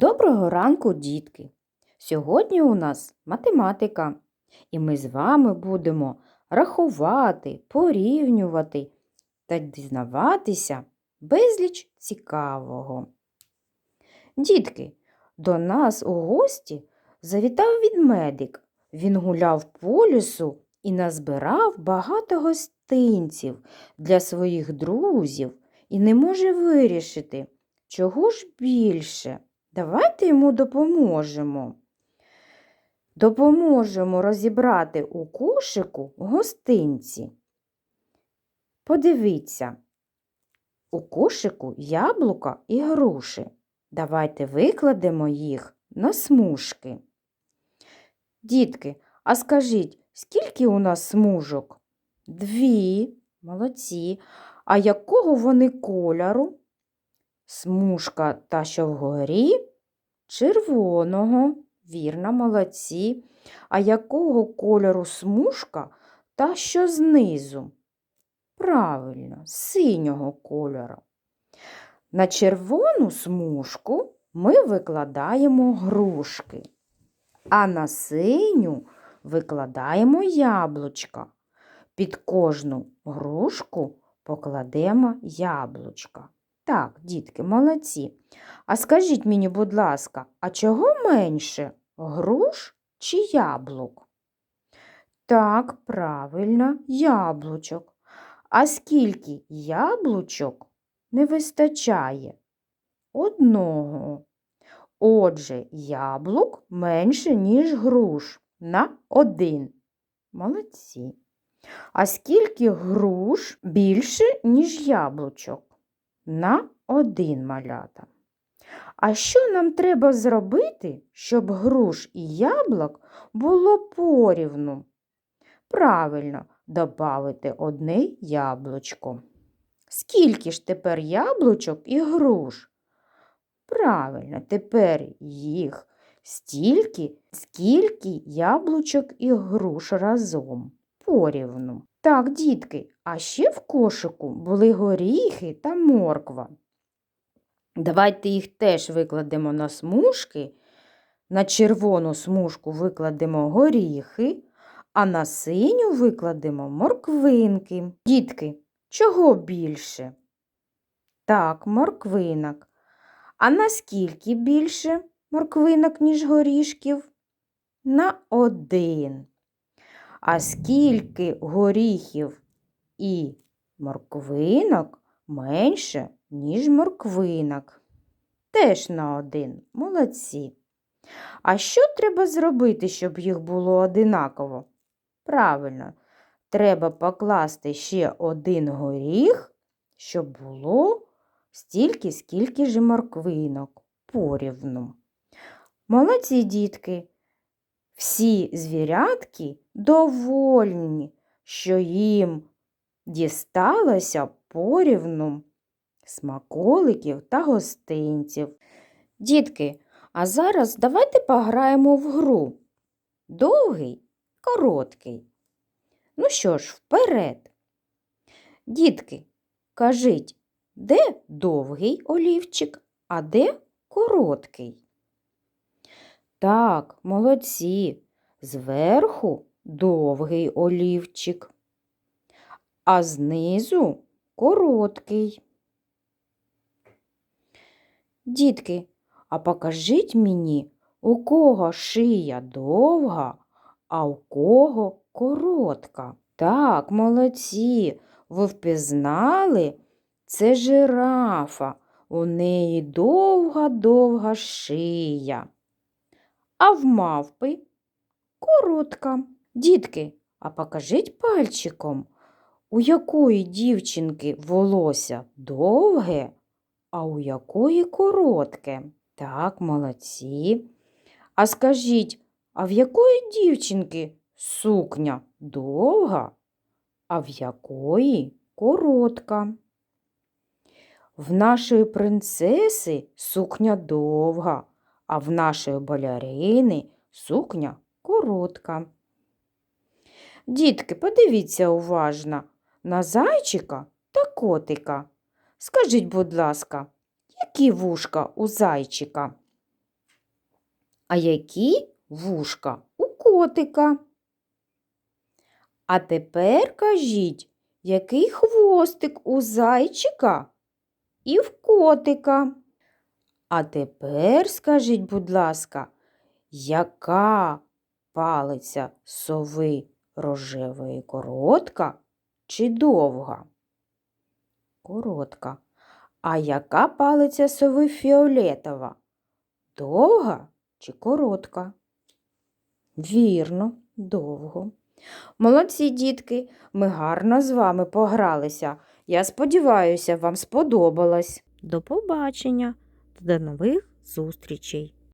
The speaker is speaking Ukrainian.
Доброго ранку, дітки! Сьогодні у нас математика, і ми з вами будемо рахувати, порівнювати та дізнаватися безліч цікавого. Дітки, до нас у гості завітав відмедик. Він гуляв по лісу і назбирав багато гостинців для своїх друзів і не може вирішити, чого ж більше. Давайте йому допоможемо. Допоможемо розібрати у кошику гостинці. Подивіться, у кошику яблука і груші. Давайте викладемо їх на смужки. Дітки, а скажіть, скільки у нас смужок? Дві. Молодці. А якого вони кольору? Смужка та що вгорі червоного. Вірно, молодці. А якого кольору смужка та що знизу? Правильно, синього кольору. На червону смужку ми викладаємо грушки, а на синю викладаємо яблучка. Під кожну грушку покладемо яблучка. Так, дітки, молодці. А скажіть мені, будь ласка, а чого менше груш чи яблук? Так, правильно, яблучок. А скільки яблучок не вистачає? Одного. Отже, яблук менше, ніж груш на один. Молодці. А скільки груш більше, ніж яблучок? На один малята. А що нам треба зробити, щоб груш і яблук було порівну? Правильно, добавити одне яблучко. Скільки ж тепер яблучок і груш? Правильно, тепер їх стільки, скільки яблучок і груш разом порівну. Так, дітки, а ще в кошику були горіхи та морква. Давайте їх теж викладемо на смужки. На червону смужку викладемо горіхи, а на синю викладемо морквинки. Дітки, чого більше? Так, морквинок. А наскільки більше морквинок, ніж горішків? На один. А скільки горіхів і морквинок менше, ніж морквинок. Теж на один. Молодці. А що треба зробити, щоб їх було одинаково? Правильно, треба покласти ще один горіх, щоб було стільки, скільки ж морквинок порівну. Молодці дітки. Всі звірятки довольні, що їм дісталося порівну смаколиків та гостинців. Дітки, а зараз давайте пограємо в гру. Довгий, короткий. Ну що ж, вперед. Дітки, кажіть, де довгий олівчик, а де короткий? Так, молодці. Зверху довгий олівчик, а знизу короткий. Дітки, а покажіть мені, у кого шия довга, а у кого коротка. Так, молодці, ви впізнали це жирафа. У неї довга-довга шия. А в мавпи коротка. Дітки, а покажіть пальчиком, у якої дівчинки волосся довге, а у якої коротке. Так, молодці. А скажіть, а в якої дівчинки сукня довга, а в якої коротка? В нашої принцеси сукня довга, а в нашої балерини сукня коротка. Дітки, подивіться уважно на зайчика та котика. Скажіть, будь ласка, які вушка у зайчика? А які вушка у котика? А тепер кажіть, який хвостик у зайчика і в котика? А тепер скажіть, будь ласка, яка палиця сови рожевої коротка чи довга? Коротка. А яка палиця сови фіолетова? Довга чи коротка? Вірно, довго. Молодці, дітки, ми гарно з вами погралися. Я сподіваюся, вам сподобалось. До побачення до нових зустрічей!